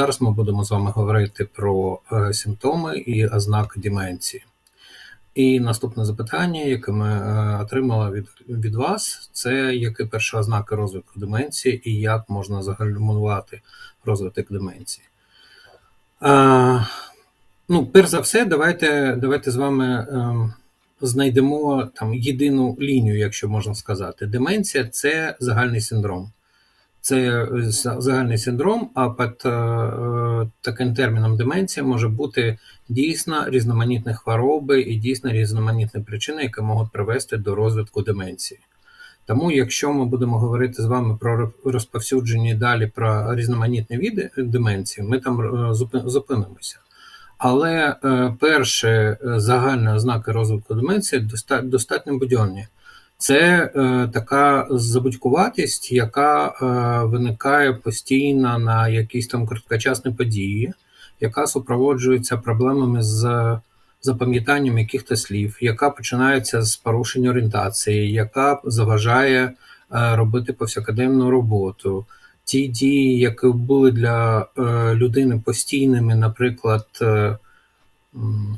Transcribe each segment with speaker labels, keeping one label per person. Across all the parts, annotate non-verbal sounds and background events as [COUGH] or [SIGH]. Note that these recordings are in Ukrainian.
Speaker 1: Зараз ми будемо з вами говорити про е, симптоми і ознаки деменції. І наступне запитання, яке ми е, отримали від, від вас, це які перші ознаки розвитку деменції і як можна загальмувати розвиток деменції. Е, ну, перш за все, давайте, давайте з вами е, знайдемо там єдину лінію, якщо можна сказати. Деменція це загальний синдром. Це загальний синдром, а під е, таким терміном деменція може бути дійсно різноманітні хвороби і дійсно різноманітні причини, які можуть привести до розвитку деменції. Тому, якщо ми будемо говорити з вами про розповсюдження далі про різноманітні види деменції, ми там е, зупинимося. Але е, перші загальні ознаки розвитку деменції достатньо будьонні. Це е, така забудькуватість, яка е, виникає постійно на якісь там короткочасні події, яка супроводжується проблемами з запам'ятанням якихось слів, яка починається з порушення орієнтації, яка заважає е, робити повсякденну роботу. Ті дії, які були для е, людини постійними, наприклад. Е,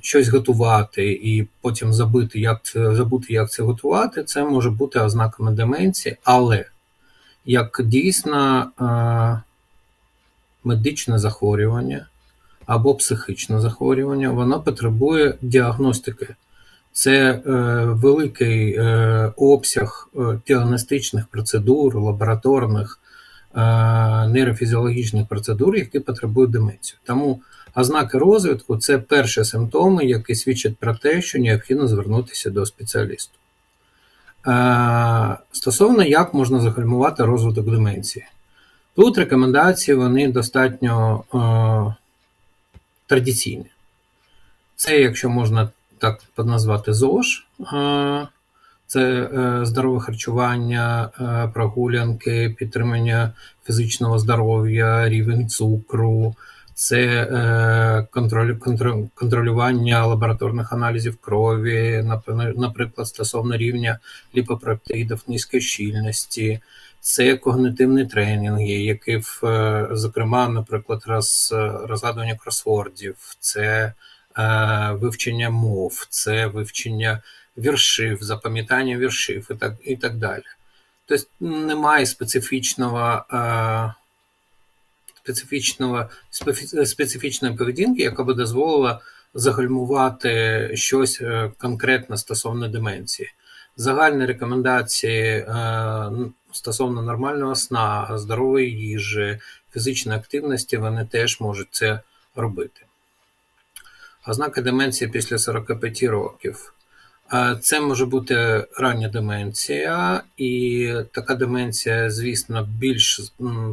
Speaker 1: щось готувати і потім забути, як це забути, як це готувати, це може бути ознаками деменції, але як дійсно е, медичне захворювання або психічне захворювання, воно потребує діагностики. Це е, великий е, обсяг е, діагностичних процедур, лабораторних, е, нейрофізіологічних процедур, які потребують деменцію. Тому Ознаки розвитку це перші симптоми, які свідчать про те, що необхідно звернутися до спеціаліста. Е, стосовно як можна загальмувати розвиток деменції. Тут рекомендації вони достатньо е, традиційні. Це, якщо можна так назвати ЗОЖ, е, це здорове харчування, прогулянки, підтримання фізичного здоров'я, рівень цукру це е, контроль, контроль, контролювання лабораторних аналізів крові, наприклад, стосовно рівня ліпопроптидів, низької щільності, це когнитивні тренінги, які, е, зокрема, наприклад, роз, розгадування кросвордів, це е, вивчення мов, це вивчення віршів, запам'ятання віршів і так, і так далі. Тобто немає специфічного специфічного, специфічної поведінки, яка би дозволила загальмувати щось е, конкретне стосовно деменції. Загальні рекомендації е, стосовно нормального сна, здорової їжі, фізичної активності, вони теж можуть це робити. Ознаки деменції після 45 років. Це може бути рання деменція, і така деменція, звісно, більш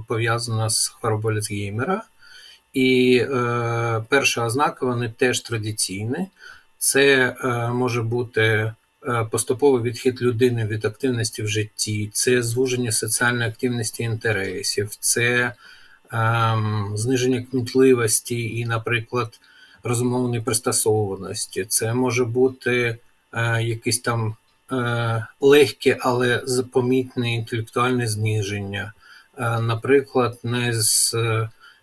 Speaker 1: пов'язана з хворобою Альцгеймера. І е, перша ознака вони теж традиційні. Це е, може бути е, поступовий відхід людини від активності в житті, це звуження соціальної активності інтересів, це е, зниження кмітливості і, наприклад, розумовної пристосованості. Це може бути. Е, якісь там е, легке, але помітне інтелектуальне зниження, е, наприклад, не з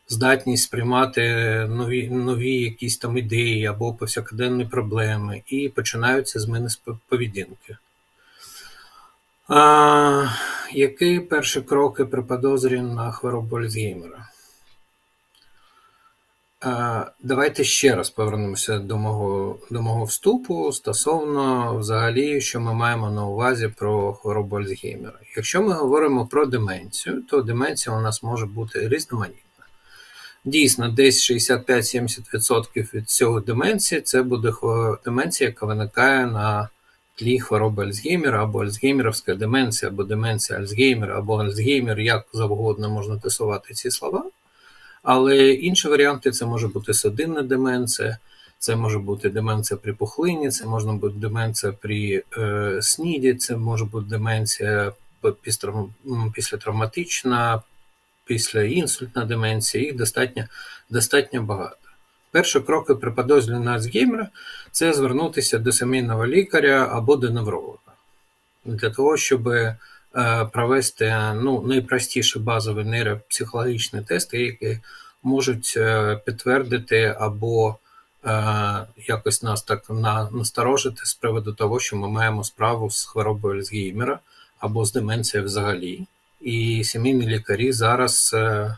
Speaker 1: здатність сприймати нові нові якісь там ідеї або повсякденні проблеми, і починаються зміни поведінки. Які перші кроки при підозрі на хворобу Альцгеймера? Давайте ще раз повернемося до мого до мого вступу стосовно взагалі, що ми маємо на увазі про хворобу Альцгеймера. Якщо ми говоримо про деменцію, то деменція у нас може бути різноманітна. Дійсно, десь 65-70% від цього деменції це буде деменція, яка виникає на тлі хвороби Альцгеймера, або Альцгеймерівська деменція, або деменція Альцгеймера, або Альцгеймер, як завгодно можна тесувати ці слова. Але інші варіанти це може бути судинна деменція, це може бути деменція при пухлині, це може бути деменція при е, сніді, це може бути деменція післятравматична, після інсультна деменція, їх достатньо достатньо багато. Перші кроки при підозрі на Альцгеймера – це звернутися до сімейного лікаря або до невролога для того, щоб провести ну, найпростіші базові нейропсихологічні тести, які можуть е, підтвердити або е, якось нас так на, насторожити з приводу того, що ми маємо справу з хворобою Альцгеймера або з деменцією взагалі. І сімейні лікарі зараз е,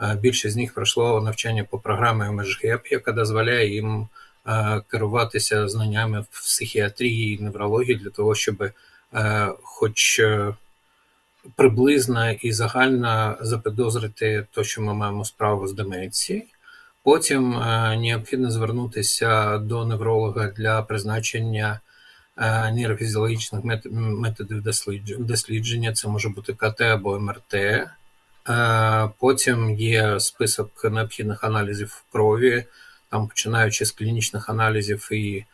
Speaker 1: е, більшість з них пройшло навчання по програмі МЕЖГЕП, яка дозволяє їм е, керуватися знаннями в психіатрії і неврології для того, щоб е, хоч е, приблизно і загально запідозрити те, що ми маємо справу з деменцією. Потім е, необхідно звернутися до невролога для призначення е, нейрофізіологічних мет- методів дослідження. Це може бути КТ або МРТ. Е, Потім є список необхідних аналізів крові, там починаючи з клінічних аналізів і,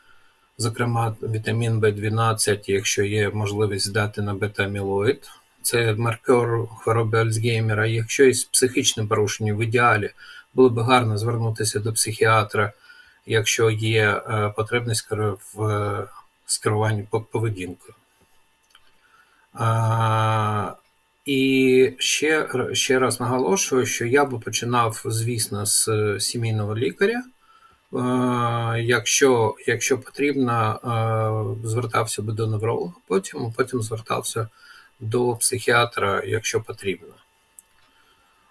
Speaker 1: зокрема, вітамін В12, якщо є можливість здати на бета-амілоїд. Це маркер хвороби Альцгеймера. Якщо є психічне порушення, в ідеалі було б гарно звернутися до психіатра, якщо є е, потребність в е, скеруванні по- поведінкою. І ще, ще раз наголошую, що я би починав, звісно, з сімейного лікаря. Е, Якщо, якщо потрібно, звертався би до невролога потім, потім звертався до психіатра, якщо потрібно.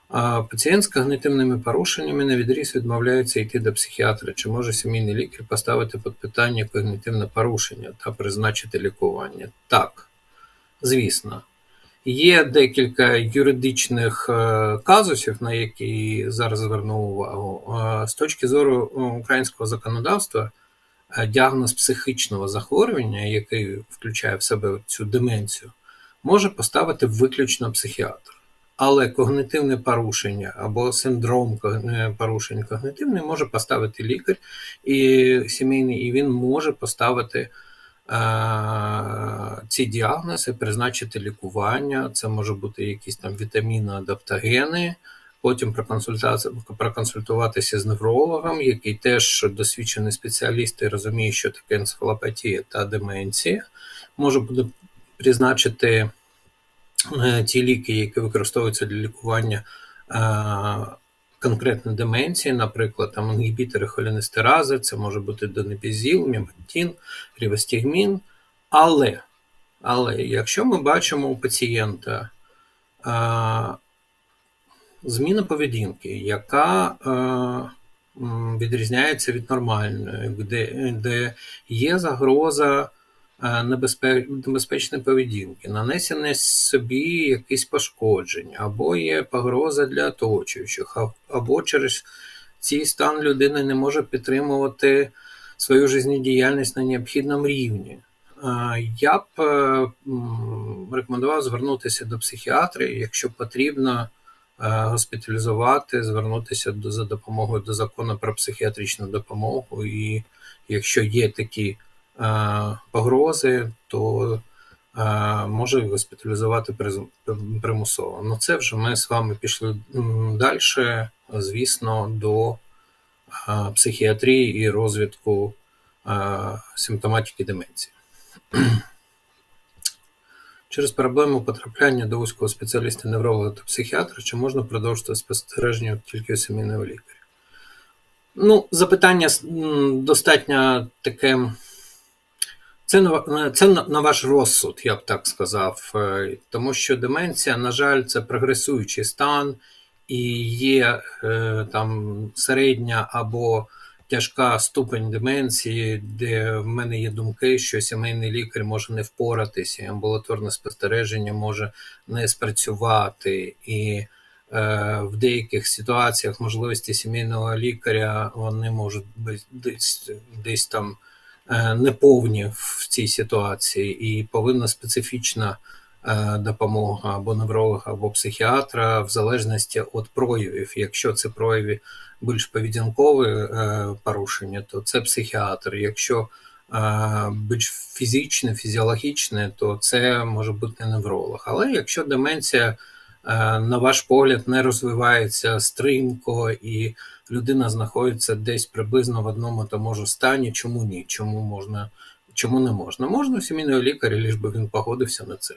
Speaker 1: А Пацієнт з когнитивними порушеннями на відріз відмовляється йти до психіатра. Чи може сімейний лікар поставити під питання когнитивне порушення та призначити лікування? Так, звісно. Є декілька юридичних е, казусів, на які зараз зверну увагу. Е, З точки зору е, українського законодавства, діагноз психічного захворювання, який включає в себе цю деменцію, може поставити виключно психіатр. Але когнитивне порушення або синдром порушень когнитивний може поставити лікар і сімейний, і він може поставити е, ці діагнози, призначити лікування. Це може бути якісь там вітаміни, адаптогени. Потім проконсультуватися з неврологом, який теж досвідчений спеціаліст і розуміє, що таке енцефалопатія та деменція. Може буде призначити е, ті ліки, які використовуються для лікування е, конкретно деменції, наприклад, там інгібітори холінестерази, це може бути донепізіл, мемантін, рівостігмін. Але, але якщо ми бачимо у пацієнта е, зміна поведінки, яка відрізняється від нормальної, де, де є загроза небезпечної поведінки, нанесення собі якісь пошкоджень, або є погроза для оточуючих, або через цей стан людина не може підтримувати свою життєдіяльність на необхідному рівні. Е, Я б е, рекомендував звернутися до психіатра, якщо потрібно е, госпіталізувати, звернутися до, за допомогою до закону про психіатричну допомогу. І якщо є такі е, погрози, то е, може госпіталізувати примусово. Ну це вже ми з вами пішли далі, звісно, до е, психіатрії і розвитку е, симптоматики деменції. [CLEARS THROAT] Через проблему потрапляння до вузького спеціаліста невролога та психіатра, чи можна продовжити спостереження тільки у сімейного лікаря? Ну, запитання достатньо таке. Це на, це на, ваш розсуд, я б так сказав. Е, Тому що деменція, на жаль, це прогресуючий стан, і є е, там середня або тяжка ступень деменції, де в мене є думки, що сімейний лікар може не впоратися, і амбулаторне спостереження може не спрацювати. І е, в деяких ситуаціях можливості сімейного лікаря вони можуть бути десь, десь там неповні в цій ситуації, і повинна специфічна е, допомога або невролога, або психіатра в залежності від проявів. Якщо це прояви більш поведінкові е, порушення, то це психіатр. Якщо е, більш фізичне, фізіологічне, то це може бути невролог. Але якщо деменція, е, на ваш погляд, не розвивається стрімко і людина знаходиться десь приблизно в одному тому ж стані, чому ні? Чому можна? Чому не можна? Можна сімейного лікаря, ліж би він погодився на це.